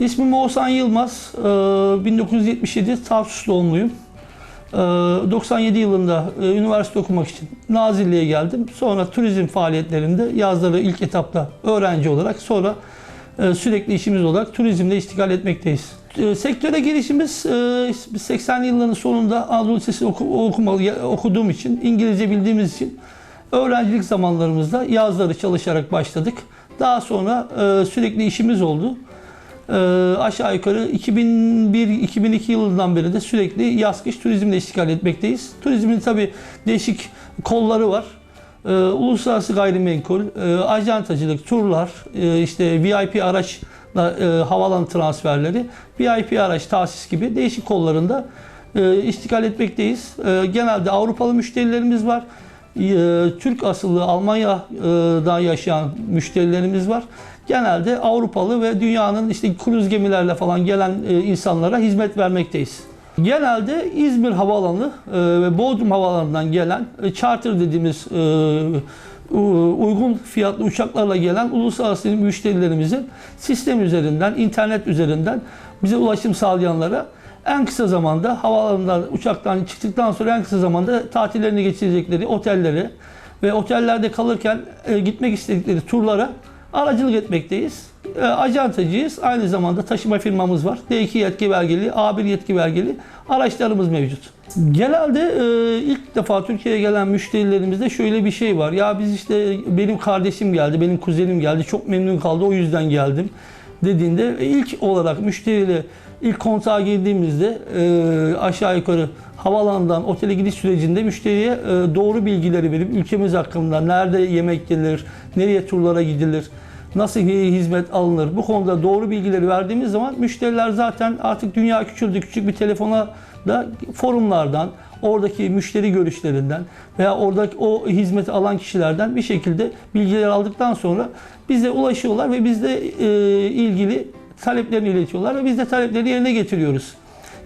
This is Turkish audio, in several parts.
İsmim Oğuzhan Yılmaz. Ee, 1977 Tarsus doğumluyum. Ee, 97 yılında e, üniversite okumak için Nazilli'ye geldim. Sonra turizm faaliyetlerinde yazları ilk etapta öğrenci olarak sonra e, sürekli işimiz olarak turizmde iştigal etmekteyiz. E, Sektöre girişimiz e, 80'li yılların sonunda Anadolu Lisesi okuduğum için, İngilizce bildiğimiz için öğrencilik zamanlarımızda yazları çalışarak başladık. Daha sonra sürekli işimiz oldu. E, aşağı yukarı 2001-2002 yılından beri de sürekli yaz kış turizmle iştigal etmekteyiz. Turizmin tabi değişik kolları var. E, uluslararası gayrimenkul, e, ajantacılık, turlar, e, işte VIP araçla e, havalan transferleri, VIP araç tahsis gibi değişik kollarında e, iştigal etmekteyiz. E, genelde Avrupalı müşterilerimiz var. E, Türk asıllı Almanya'da yaşayan müşterilerimiz var. Genelde Avrupalı ve dünyanın işte kruz gemilerle falan gelen e, insanlara hizmet vermekteyiz. Genelde İzmir Havaalanı e, ve Bodrum Havaalanı'ndan gelen e, charter dediğimiz uygun fiyatlı uçaklarla gelen uluslararası müşterilerimizin sistem üzerinden, internet üzerinden bize ulaşım sağlayanlara en kısa zamanda havaalanından uçaktan çıktıktan sonra en kısa zamanda tatillerini geçirecekleri otelleri ve otellerde kalırken gitmek istedikleri turlara aracılık etmekteyiz. E, acentacıyız. Aynı zamanda taşıma firmamız var. D2 yetki belgeli, A1 yetki belgeli araçlarımız mevcut. Genelde e, ilk defa Türkiye'ye gelen müşterilerimizde şöyle bir şey var. Ya biz işte benim kardeşim geldi, benim kuzenim geldi, çok memnun kaldı o yüzden geldim dediğinde ilk olarak müşteriyle ilk kontağa girdiğimizde e, aşağı yukarı havaalanından otele gidiş sürecinde müşteriye e, doğru bilgileri verip ülkemiz hakkında nerede yemek gelir, nereye turlara gidilir, nasıl hizmet alınır bu konuda doğru bilgileri verdiğimiz zaman müşteriler zaten artık dünya küçüldü küçük bir telefona da forumlardan oradaki müşteri görüşlerinden veya oradaki o hizmeti alan kişilerden bir şekilde bilgiler aldıktan sonra bize ulaşıyorlar ve bizle e, ilgili taleplerini iletiyorlar ve biz de talepleri yerine getiriyoruz.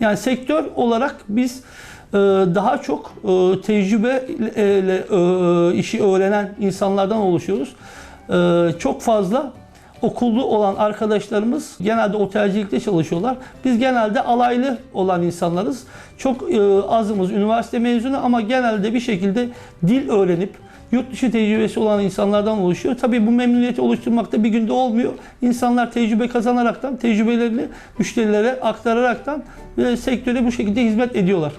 Yani sektör olarak biz e, daha çok e, tecrübeyle e, işi öğrenen insanlardan oluşuyoruz. Çok fazla okullu olan arkadaşlarımız genelde otelcilikte çalışıyorlar. Biz genelde alaylı olan insanlarız. Çok e, azımız üniversite mezunu ama genelde bir şekilde dil öğrenip yurt dışı tecrübesi olan insanlardan oluşuyor. Tabii bu memnuniyeti oluşturmakta bir günde olmuyor. İnsanlar tecrübe kazanaraktan, tecrübelerini müşterilere aktararaktan ve sektöre bu şekilde hizmet ediyorlar.